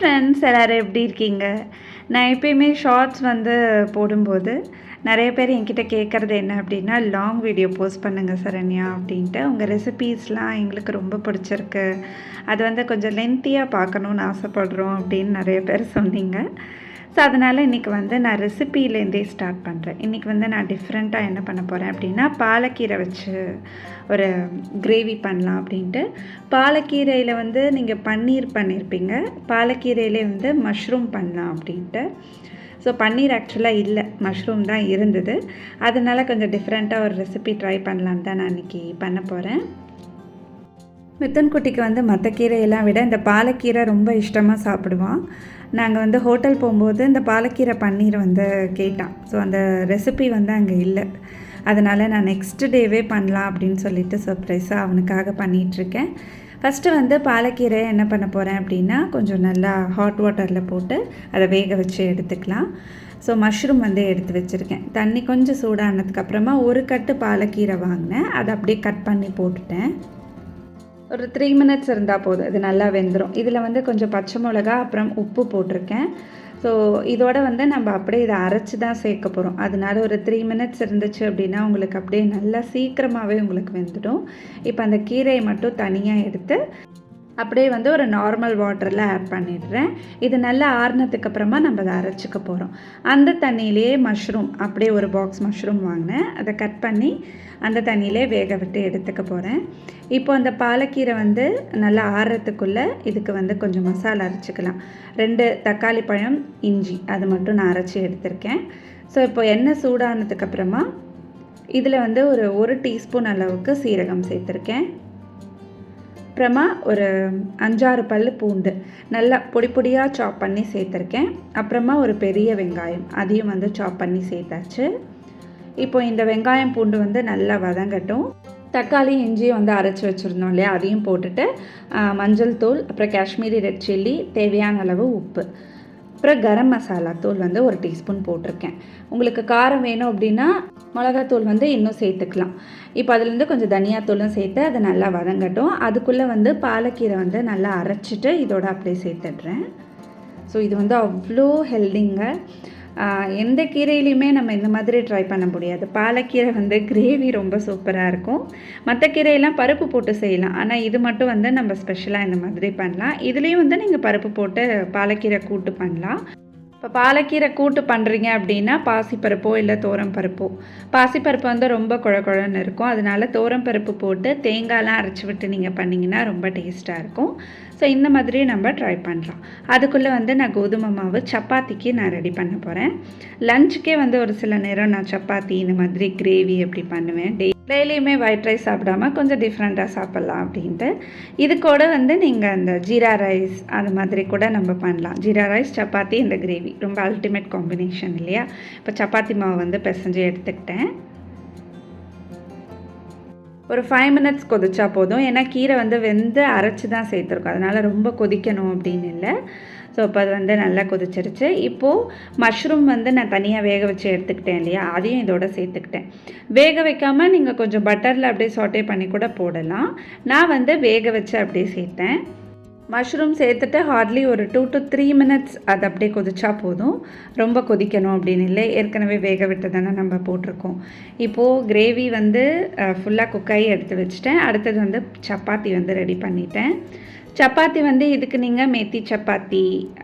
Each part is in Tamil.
ஃப்ரெண்ட்ஸ் எல்லோரும் எப்படி இருக்கீங்க? நான் எப்பயுமே ஷார்ட்ஸ் வந்து போடும்போது நிறைய பேர் என்கிட்ட கேட்குறது என்ன அப்படின்னா லாங் வீடியோ போஸ்ட் பண்ணுங்கள் சரண்யா அப்படின்ட்டு. உங்கள் ரெசிபீஸ்லாம் எங்களுக்கு ரொம்ப பிடிச்சிருக்கு. அது வந்து கொஞ்சம் லென்த்தியாக பார்க்கணுன்னு ஆசைப்படுறோம் அப்படின்னு நிறைய பேர் சொன்னீங்க. ஸோ அதனால் இன்றைக்கி வந்து நான் ரெசிபிலேருந்தே ஸ்டார்ட் பண்ணுறேன் இன்றைக்கி வந்து நான் டிஃப்ரெண்ட்டாக என்ன பண்ண போகிறேன் அப்படின்னா பாலக்கீரை வச்சு ஒரு கிரேவி பண்ணலாம் அப்படின்ட்டு. பாலக்கீரையில் வந்து நீங்கள் பன்னீர் பண்ணியிருப்பீங்க பாலக்கீரையிலே வந்து மஷ்ரூம் பண்ணலாம் அப்படின்ட்டு. ஸோ பன்னீர் ஆக்சுவலாக இல்லை. மஷ்ரூம் தான் இருந்தது. அதனால் கொஞ்சம் டிஃப்ரெண்ட்டாக ஒரு ரெசிபி ட்ரை பண்ணலான்னு தான் நான் இன்றைக்கி பண்ண போகிறேன் மித்தன்குட்டிக்கு வந்து மற்ற கீரையெல்லாம் விட இந்த பாலக்கீரை ரொம்ப இஷ்டமாக சாப்பிடுவான். நாங்கள் வந்து ஹோட்டல் போகும்போது இந்த பாலக்கீரை பன்னீர் வந்து கேட்டான். ஸோ அந்த ரெசிபி வந்து அங்கே இல்லை. அதனால் நான் நெக்ஸ்ட் டேவே பண்ணலாம் அப்படின்னு சொல்லிட்டு சர்ப்ரைஸாக அவனுக்காக பண்ணிகிட்ருக்கேன் ஃபஸ்ட்டு வந்து பாலக்கீரை என்ன பண்ண போகிறேன் அப்படின்னா கொஞ்சம் நல்லா ஹாட் வாட்டரில் போட்டு அதை வேக வச்சு எடுத்துக்கலாம். ஸோ மஷ்ரூம் வந்து எடுத்து வச்சுருக்கேன். தண்ணி கொஞ்சம் சூடானதுக்கப்புறமா ஒரு கட்டு பாலக்கீரை வாங்கினேன். அதை அப்படியே கட் பண்ணி போட்டுட்டேன். ஒரு த்ரீ மினிட்ஸ் இருந்தால் போதும். இது நல்லா வெந்துடும் இதில் வந்து கொஞ்சம் பச்சை மிளகா அப்புறம் உப்பு போட்டிருக்கேன். ஸோ இதோட வந்து நம்ம அப்படியே இதை அரைச்சி தான் சேர்க்க போகிறோம் அதனால ஒரு த்ரீ மினிட்ஸ் இருந்துச்சு அப்படின்னா உங்களுக்கு அப்படியே நல்லா சீக்கிரமாகவே உங்களுக்கு வெந்துடும். இப்போ அந்த கீரையை மட்டும் தனியாக எடுத்து அப்படியே வந்து ஒரு நார்மல் வாட்டரில் ஆட் பண்ணிடுறேன். இது நல்லா ஆறுனதுக்கு அப்புறமா நம்ம அதை அரைச்சிக்க போகிறோம் அந்த தண்ணியிலேயே மஷ்ரூம் அப்படியே ஒரு பாக்ஸ் மஷ்ரூம் வாங்கினேன். அதை கட் பண்ணி அந்த தண்ணியிலே வேக விட்டு எடுத்துக்க போகிறேன் இப்போ அந்த பாலக்கீரை வந்து நல்லா ஆறுறதுக்குள்ளே இதுக்கு வந்து கொஞ்சம் மசாலா அரைச்சிக்கலாம். ரெண்டு தக்காளி பழம் இஞ்சி அது மட்டும் நான் அரைச்சி எடுத்திருக்கேன். ஸோ இப்போ எண்ணெய் சூடானதுக்கப்புறமா இதில் வந்து ஒரு ஒரு டீஸ்பூன் அளவுக்கு சீரகம் சேர்த்துருக்கேன். அப்புறமா ஒரு அஞ்சாறு பல் பூண்டு நல்லா பொடி பொடியாக சாப் பண்ணி சேர்த்துருக்கேன். அப்புறமா ஒரு பெரிய வெங்காயம் அதையும் வந்து சாப் பண்ணி சேர்த்தாச்சு. இப்போ இந்த வெங்காயம் பூண்டு வந்து நல்லா வதங்கட்டும். தக்காளி இஞ்சியும் வந்து அரைச்சி வச்சுருந்தோம் இல்லையா? அதையும் போட்டுட்டு மஞ்சள் தூள் அப்புறம் காஷ்மீரி ரெட் சில்லி தேவையான அளவு உப்பு. அப்புறம் கரம் மசாலா தூள் வந்து ஒரு டீஸ்பூன் போட்டிருக்கேன். உங்களுக்கு காரம் வேணும் அப்படின்னா மிளகாத்தூள் வந்து இன்னும் சேர்த்துக்கலாம். இப்போ அதுலேருந்து கொஞ்சம் தனியாத்தூளும் சேர்த்து அதை நல்லா வதங்கட்டும். அதுக்குள்ளே வந்து பாலக்கீரை வந்து நல்லா அரைச்சிட்டு இதோட அப்படியே சேர்த்துடுறேன். ஸோ இது வந்து அவ்வளோ ஹெல்திங்க எந்த கீரையிலையுமே நம்ம இந்த மாதிரி ட்ரை பண்ண முடியாது. பாலக்கீரை வந்து கிரேவி ரொம்ப சூப்பராக இருக்கும். மற்ற கீரையெல்லாம் பருப்பு போட்டு செய்யலாம். ஆனால் இது மட்டும் வந்து நம்ம ஸ்பெஷலாக இந்த மாதிரி பண்ணலாம். இதுலேயும் வந்து நீங்கள் பருப்பு போட்டு பாலக்கீரை கூட்டு பண்ணலாம். இப்போ பாலக்கீரை கூட்டு பண்ணுறீங்க அப்படின்னா பாசிப்பருப்போ இல்லை தோரம் பருப்போ பாசிப்பருப்பு வந்து ரொம்ப குழக்குழன்னு இருக்கும். அதனால தோரம் பருப்பு போட்டு தேங்காய்லாம் அரைச்சி விட்டு நீங்கள் பண்ணிங்கன்னா ரொம்ப டேஸ்ட்டாக இருக்கும். ஸோ இந்த மாதிரி நம்ம ட்ரை பண்ணலாம். அதுக்குள்ளே வந்து நான் கோதுமை மாவு சப்பாத்திக்கு நான் ரெடி பண்ண போகிறேன் லஞ்சுக்கே வந்து ஒரு சில நேரம் நான் சப்பாத்தி இந்த மாதிரி கிரேவி எப்படி பண்ணுவேன். டே டெய்லியுமே ஒயிட் ரைஸ் சாப்பிடாம கொஞ்சம் டிஃப்ரெண்ட்டாக சாப்பிட்லாம் அப்படின்ட்டு. இது கூட வந்து நீங்கள் அந்த ஜீரா ரைஸ் அது மாதிரி கூட நம்ம பண்ணலாம். ஜீரா ரைஸ் சப்பாத்தி இந்த கிரேவி ரொம்ப அல்டிமேட் காம்பினேஷன் இல்லையா? இப்போ சப்பாத்தி மாவு வந்து பிசைஞ்சு எடுத்துக்கிட்டேன். ஒரு ஃபைவ் மினிட்ஸ் கொதிச்சா போதும். ஏன்னா கீரை வந்து வெந்து அரைச்சி தான் சேர்த்துருக்கோம். அதனால் ரொம்ப கொதிக்கணும் அப்படின்னு இல்லை. ஸோ இப்போ அது வந்து நல்லா கொதிச்சிருச்சு. இப்போது மஷ்ரூம் வந்து நான் தனியாக வேக வச்சு எடுத்துக்கிட்டேன் இல்லையா? அதையும் இதோட சேர்த்துக்கிட்டேன். வேக வைக்காமல் நீங்கள் கொஞ்சம் பட்டரில் அப்படியே சாட்டே பண்ணி கூட போடலாம். நான் வந்து வேக வச்சு அப்படியே சேர்த்தேன். மஷ்ரூம் சேர்த்துட்டு ஹார்ட்லி ஒரு டூ டு த்ரீ மினிட்ஸ் அது அப்படியே கொதிச்சா போதும். ரொம்ப கொதிக்கணும் அப்படின்னு இல்லை. ஏற்கனவே வேக விட்டு தானே நம்ம போட்டிருக்கோம். இப்போது கிரேவி வந்து ஃபுல்லாக குக்காயி எடுத்து வச்சுட்டேன். அடுத்தது வந்து சப்பாத்தி வந்து ரெடி பண்ணிட்டேன். சப்பாத்தி வந்து இதுக்கு நீங்கள் மேத்தி சப்பாத்தி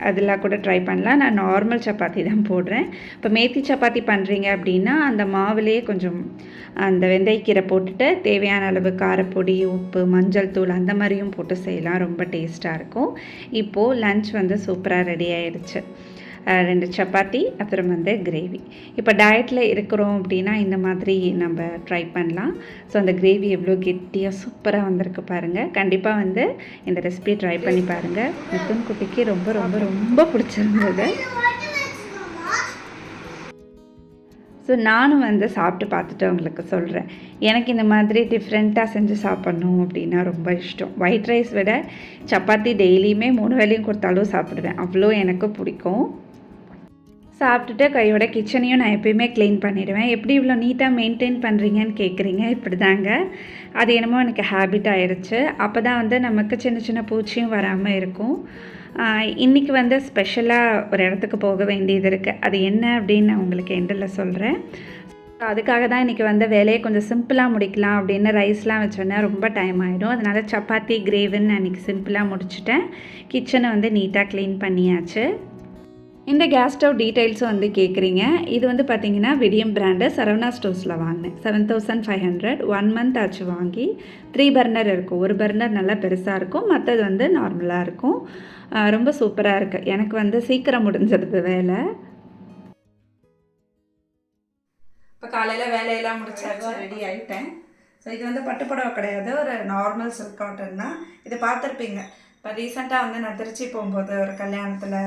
அதெல்லாம் கூட ட்ரை பண்ணலாம். நான் நார்மல் சப்பாத்தி தான் போடுறேன். இப்போ மேத்தி சப்பாத்தி பண்ணுறீங்க அப்படின்னா அந்த மாவுலேயே கொஞ்சம் அந்த வெந்தயக்கீரை போட்டுட்டு தேவையான அளவு காரப்பொடி உப்பு மஞ்சள் தூள் அந்த மாதிரியும் போட்டு செய்யலாம். ரொம்ப டேஸ்ட்டாக இருக்கும். இப்போது லன்ச் வந்து சூப்பராக ரெடி ஆயிடுச்சு. ரெண்டு சப்பாத்தி அப்புறம் வந்து கிரேவி இப்போ டயட்டில் இருக்கிறோம் அப்படின்னா இந்த மாதிரி நம்ம ட்ரை பண்ணலாம். ஸோ அந்த கிரேவி எவ்வளோ கெட்டியாக சூப்பராக வந்திருக்கு பாருங்கள் கண்டிப்பாக வந்து இந்த ரெசிபி ட்ரை பண்ணி பாருங்கள் மிதுன் குட்டிக்கு ரொம்ப ரொம்ப ரொம்ப பிடிச்சிருந்தது. ஸோ நானும் வந்து சாப்பிட்டு பார்த்துட்டு உங்களுக்கு சொல்கிறேன் எனக்கு இந்த மாதிரி டிஃப்ரெண்ட்டாக செஞ்சு சாப்பிட்ணும் அப்படின்னா ரொம்ப இஷ்டம். ஒயிட் ரைஸ் விட சப்பாத்தி டெய்லியுமே மூணு வேலையும் கொடுத்தாலும் சாப்பிடுவேன். அவ்வளோ எனக்கு பிடிக்கும். சாப்பிட்டுட்டு கையோட கிச்சனையும் நான் எப்பயுமே க்ளீன் பண்ணிடுவேன். எப்படி இவ்வளோ நீட்டாக மெயின்டைன் பண்ணுறீங்கன்னு கேட்குறீங்க இப்படி தாங்க அது என்னமோ எனக்கு ஹேபிட் ஆயிடுச்சு. அப்போ தான் வந்து நமக்கு சின்ன சின்ன பூச்சியும் வராமல் இருக்கும். இன்றைக்கி வந்து ஸ்பெஷலாக ஒரு இடத்துக்கு போக வேண்டியது இருக்குது அது என்ன அப்படின்னு நான் உங்களுக்கு எண்டில் சொல்கிறேன் அதுக்காக தான் இன்றைக்கி வந்து வேலையை கொஞ்சம் சிம்பிளாக முடிக்கலாம் அப்படின்னு ரைஸ்லாம் வச்சோன்னா ரொம்ப டைம் ஆகிடும் அதனால் சப்பாத்தி கிரேவின்னு நான் இன்றைக்கி சிம்பிளாக முடிச்சுட்டேன். கிச்சனை வந்து நீட்டாக க்ளீன் பண்ணியாச்சு. இந்த கேஸ் ஸ்டவ் டீட்டெயில்ஸும் வந்து கேட்குறீங்க இது வந்து பார்த்தீங்கன்னா விடியம் பிராண்டு சரவணா ஸ்டோர்ஸில் வாங்கினேன். Seven thousand five hundred one month ஆச்சு வாங்கி. த்ரீ பர்னர் இருக்கும். ஒரு பர்னர் நல்லா பெருசாக இருக்கும். மற்றது வந்து நார்மலாக இருக்கும். ரொம்ப சூப்பராக இருக்குது எனக்கு வந்து சீக்கிரம் முடிஞ்சிருது வேலை. இப்போ காலையில் வேலையெல்லாம் முடிச்சாச்சு ரெடி ஆகிட்டேன் ஸோ இது வந்து பட்டுப்புடவை கிடையாது. ஒரு நார்மல் சில்க் காட்டன் தான். இது பார்த்துருப்பீங்க. இப்போ ரீசெண்டாக வந்து நான் திருச்சி போகும்போது ஒரு கல்யாணத்தில்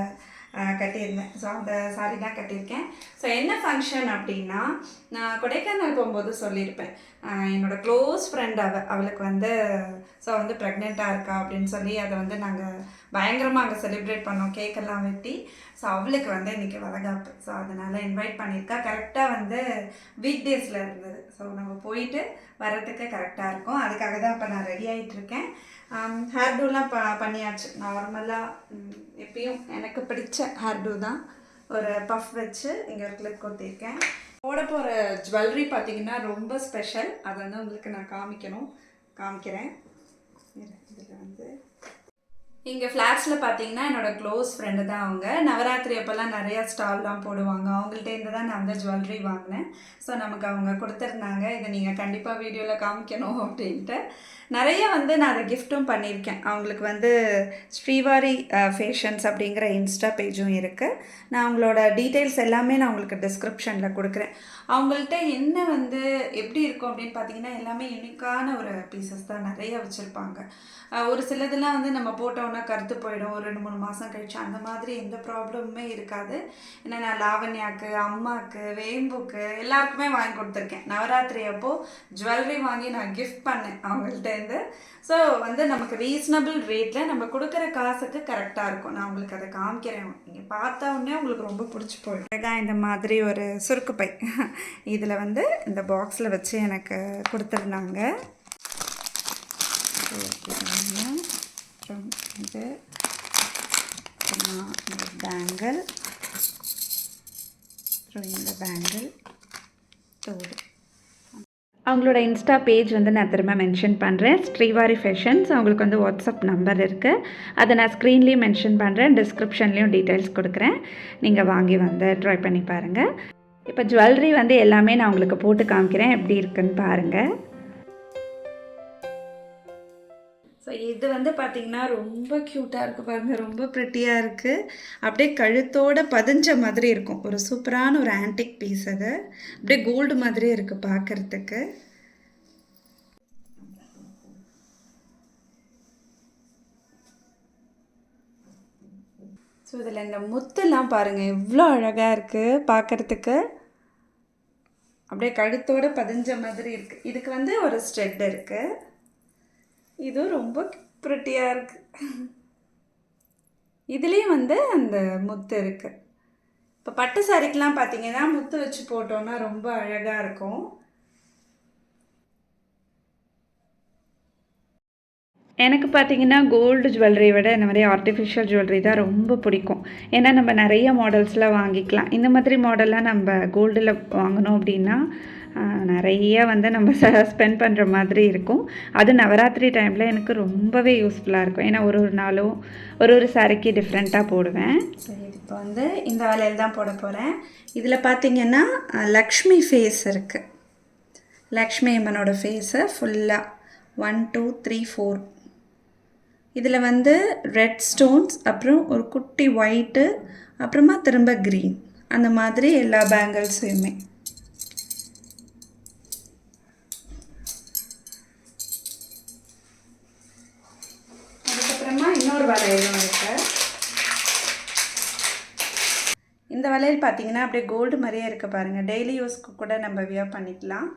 கட்டியிருந்தேன். ஸோ அந்த சாரி தான் கட்டியிருக்கேன். ஸோ என்ன ஃபங்க்ஷன் அப்படின்னா நான் கொடைக்கானல் போகும்போது சொல்லியிருப்பேன். என்னோடய க்ளோஸ் ஃப்ரெண்ட் அவ அவளுக்கு வந்து ஸோ வந்து ப்ரெக்னெண்ட்டாக இருக்கா? அப்படின்னு சொல்லி அதை வந்து நாங்கள் பயங்கரமாக அங்கே செலிப்ரேட் பண்ணோம் கேக்கெல்லாம் வெட்டி. ஸோ அவளுக்கு வந்து இன்றைக்கி வளகாப்பு. ஸோ அதனால் இன்வைட் பண்ணியிருக்கா. கரெக்டாக வந்து வீக் டேஸில் இருந்தது. ஸோ நம்ம போயிட்டு வர்றதுக்கு கரெக்டாக இருக்கும். அதுக்காக தான் இப்போ நான் ரெடி ஆகிட்டுருக்கேன் ஹேர் டூலாம் ப பண்ணியாச்சு. நார்மலாக எப்பயும் எனக்கு பிடிச்ச ஹேர் டூ தான். ஒரு பஃப் வச்சு இங்கே ஒரு கிளிப் கொத்திருக்கேன் போட போகிற ஜுவல்லரி பார்த்தீங்கன்னா ரொம்ப ஸ்பெஷல் அதை வந்து உங்களுக்கு நான் காமிக்கணும். காமிக்கிறேன். இதில் வந்து இங்கே ஃப்ளாட்ஸில் பார்த்தீங்கன்னா என்னோடய க்ளோஸ் ஃப்ரெண்டு தான் அவங்க. நவராத்திரி அப்போல்லாம் நிறையா ஸ்டால்லாம் போடுவாங்க. அவங்கள்ட்ட இருந்து தான் நான் அந்த ஜுவல்லரி வாங்கினேன். ஸோ நமக்கு அவங்க கொடுத்துருந்தாங்க. இதை நீங்கள் கண்டிப்பாக வீடியோவில் காமிக்கணும் அப்படின்ட்டு. நிறைய வந்து நான் அதை கிஃப்ட்டும் பண்ணியிருக்கேன். அவங்களுக்கு வந்து ஸ்ரீவாரி ஃபேஷன்ஸ் அப்படிங்கிற இன்ஸ்டா பேஜும் இருக்குது நான் அவங்களோட டீட்டெயில்ஸ் எல்லாமே நான் உங்களுக்கு டிஸ்கிரிப்ஷனில் கொடுக்குறேன். அவங்கள்ட்ட என்ன வந்து எப்படி இருக்கும் அப்படின்னு பார்த்தீங்கன்னா எல்லாமே யூனிக்கான ஒரு பீசஸ் தான் நிறைய வச்சுருப்பாங்க. ஒரு சிலதெல்லாம் வந்து நம்ம போட்டோன்னா கருத்து போயிடும். ஒரு ரெண்டு மூணு மாதம் கழிச்சு அந்த மாதிரி எந்த ப்ராப்ளமுமே இருக்காது. ஏன்னா நான் லாவண்யாக்கு அம்மாவுக்கு வேம்புக்கு எல்லாருக்குமே வாங்கி கொடுத்துருக்கேன். நவராத்திரி அப்போது ஜுவல்லரி வாங்கி நான் கிஃப்ட் பண்ணேன் அவங்கள்ட்டேருந்து ஸோ வந்து நமக்கு ரீசனபிள் ரேட்டில் நம்ம கொடுக்குற காசுக்கு கரெக்டாக இருக்கும். நான் உங்களுக்கு அதை காமிக்கிறேன். நீங்கள் பார்த்தா உடனே உங்களுக்கு ரொம்ப பிடிச்சி போயிடும். அழகாக இந்த மாதிரி ஒரு சுருக்கு பை. இதில் வந்து இந்த பாக்ஸில் வச்சு எனக்கு கொடுத்துருந்தாங்க. அப்புறம் இது. அப்புறமா இந்த பேங்கிள் அப்புறம் இந்த பேங்கிள் தோடு. அவங்களோட இன்ஸ்டா பேஜ் வந்து நான் திரும்ப மென்ஷன் பண்ணுறேன் ஸ்ரீவாரி ஃபேஷன்ஸ் அவங்களுக்கு வந்து வாட்ஸ்அப் நம்பர் இருக்குது அதை நான் ஸ்க்ரீன்லேயும் மென்ஷன் பண்ணுறேன் டிஸ்கிரிப்ஷன்லேயும் டீட்டெயில்ஸ் கொடுக்குறேன். நீங்கள் வாங்கி வந்து ட்ரை பண்ணி பாருங்கள் இப்போ ஜுவல்லரி வந்து எல்லாமே நான் உங்களுக்கு போட்டு காமிக்கிறேன். எப்படி இருக்குன்னு பாருங்கள் ஸோ இது வந்து பார்த்திங்கன்னா ரொம்ப க்யூட்டாக இருக்குது பாருங்கள் ரொம்ப ப்ரிட்டியாக இருக்குது அப்படியே கழுத்தோட பதிஞ்ச மாதிரி இருக்கும். ஒரு சூப்பரான ஒரு ஆன்டிக் பீஸ் அது. அப்படியே கோல்டு மாதிரி இருக்குது பார்க்குறதுக்கு ஸோ இதில் இந்த முத்தெல்லாம் பாருங்கள் எவ்வளோ அழகாக இருக்குது பார்க்குறதுக்கு அப்படியே கழுத்தோட பதிஞ்ச மாதிரி இருக்குது இதுக்கு வந்து ஒரு ஸ்ட்ரெட் இருக்குது இதுவும் ரொம்ப ப்ரிட்டியாக இருக்குது இதுலேயும் வந்து அந்த முத்து இருக்குது இப்போ பட்டு சாரிக்கெலாம் பார்த்தீங்கன்னா முத்து வச்சு போட்டோன்னா ரொம்ப அழகாக இருக்கும். எனக்கு பார்த்தீங்கன்னா கோல்டு ஜுவல்லரி விட இந்த மாதிரி ஆர்டிஃபிஷியல் ஜுவல்லரி தான் ரொம்ப பிடிக்கும். ஏன்னா நம்ம நிறைய மாடல்ஸ்லாம் வாங்கிக்கலாம். இந்த மாதிரி மாடல்லாம் நம்ம கோல்டில் வாங்கினோம் அப்படின்னா நிறைய வந்து நம்ம ஸ்பெண்ட் பண்ணுற மாதிரி இருக்கும். அது நவராத்திரி டைமில் எனக்கு ரொம்பவே யூஸ்ஃபுல்லாக இருக்கும். ஏன்னா ஒரு ஒரு நாளும் ஒரு ஒரு சாரிக்கு டிஃப்ரெண்ட்டாக போடுவேன். இப்போ வந்து இந்த வேலையில் தான் போட போகிறேன் இதில் பார்த்தீங்கன்னா லக்ஷ்மி ஃபேஸ் இருக்குது லக்ஷ்மி அம்மனோட ஃபேஸை ஃபுல்லாக ஒன் டூ த்ரீ ஃபோர் இதில் வந்து ரெட் ஸ்டோன்ஸ் அப்புறம் ஒரு குட்டி ஒயிட்டு அப்புறமா திரும்ப க்ரீன் அந்த மாதிரி எல்லா பேங்கிள்ஸையுமே இந்த வளையல் பார்த்தீங்கன்னா அப்படியே கோல்டு மாதிரியே இருக்குது பாருங்கள் டெய்லி யூஸ்க்கு கூட நம்ம வியர் பண்ணிக்கலாம்.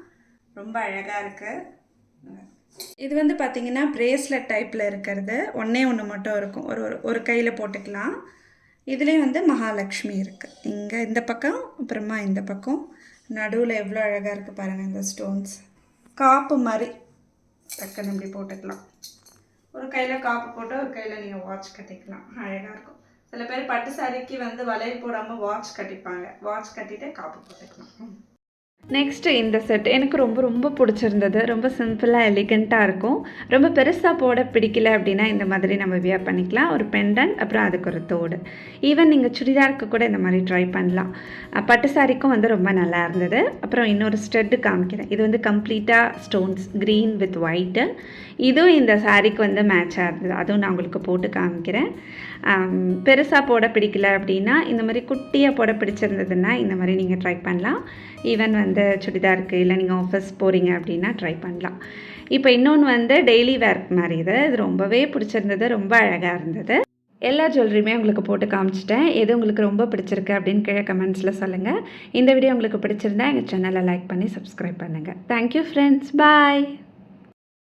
ரொம்ப அழகாக இருக்குது இது வந்து பார்த்திங்கன்னா பிரேஸ்லெட் டைப்பில் இருக்கிறது. ஒன்றே ஒன்று மட்டும் இருக்கும். ஒரு ஒரு ஒரு கையில் போட்டுக்கலாம். இதுலேயும் வந்து மகாலட்சுமி இருக்குது இங்கே இந்த பக்கம் அப்புறமா இந்த பக்கம். நடுவில் எவ்வளோ அழகாக இருக்குது பாருங்கள் இந்த ஸ்டோன்ஸ் காப்பு மாதிரி டக்குன்னு இப்படி போட்டுக்கலாம். ஒரு கையில் காப்பு போட்டு ஒரு கையில் நீங்கள் வாட்ச் கட்டிக்கலாம். அழகாக இருக்கும். சில பேர் பட்டு சாரிக்கு வந்து வளையல் போடாமல் வாட்ச் கட்டிப்பாங்க. வாட்ச் கட்டிட்டு காப்பு போட்டுக்கலாம். நெக்ஸ்ட்டு இந்த செட் எனக்கு ரொம்ப ரொம்ப பிடிச்சிருந்தது. ரொம்ப சிம்பிளாக எலிகண்ட்டாக இருக்கும். ரொம்ப பெருசாக போட பிடிக்கல அப்படின்னா இந்த மாதிரி நம்ம வியர் பண்ணிக்கலாம். ஒரு பெண்டன் அப்புறம் அதுக்கு ஒரு தோடு. ஈவன் நீங்கள் சுடிதாருக்கு கூட இந்த மாதிரி ட்ரை பண்ணலாம். பட்டு சாரிக்கும் வந்து ரொம்ப நல்லா இருந்தது. அப்புறம் இன்னொரு ஸ்டெட்டு காமிக்கிறேன். இது வந்து கம்ப்ளீட்டாக ஸ்டோன்ஸ் க்ரீன் வித் ஒயிட்டு இதுவும் இந்த சாரிக்கு வந்து மேட்சாக இருந்தது அதுவும் நான் உங்களுக்கு போட்டு காமிக்கிறேன். பெருசாக போட பிடிக்கல அப்படின்னா இந்த மாதிரி குட்டியாக போட பிடிச்சிருந்ததுன்னா இந்த மாதிரி நீங்கள் ட்ரை பண்ணலாம். ஈவன் வந்து சுடிதாருக்கு இல்லை நீங்கள் ஆஃபீஸ் போகிறீங்க அப்படின்னா ட்ரை பண்ணலாம். இப்போ இன்னொன்று வந்து டெய்லி வேர் மாதிரி இது. இது ரொம்பவே பிடிச்சிருந்தது ரொம்ப அழகாக இருந்தது. எல்லா ஜுவல்லரியுமே உங்களுக்கு போட்டு காமிச்சிட்டேன். எது உங்களுக்கு ரொம்ப பிடிச்சிருக்கு அப்படின்னு கீழே கமெண்ட்ஸில் சொல்லுங்கள் இந்த வீடியோ உங்களுக்கு பிடிச்சிருந்தா எங்கள் சேனலை லைக் பண்ணி சப்ஸ்கிரைப் பண்ணுங்கள் தேங்க்யூ ஃப்ரெண்ட்ஸ் பாய்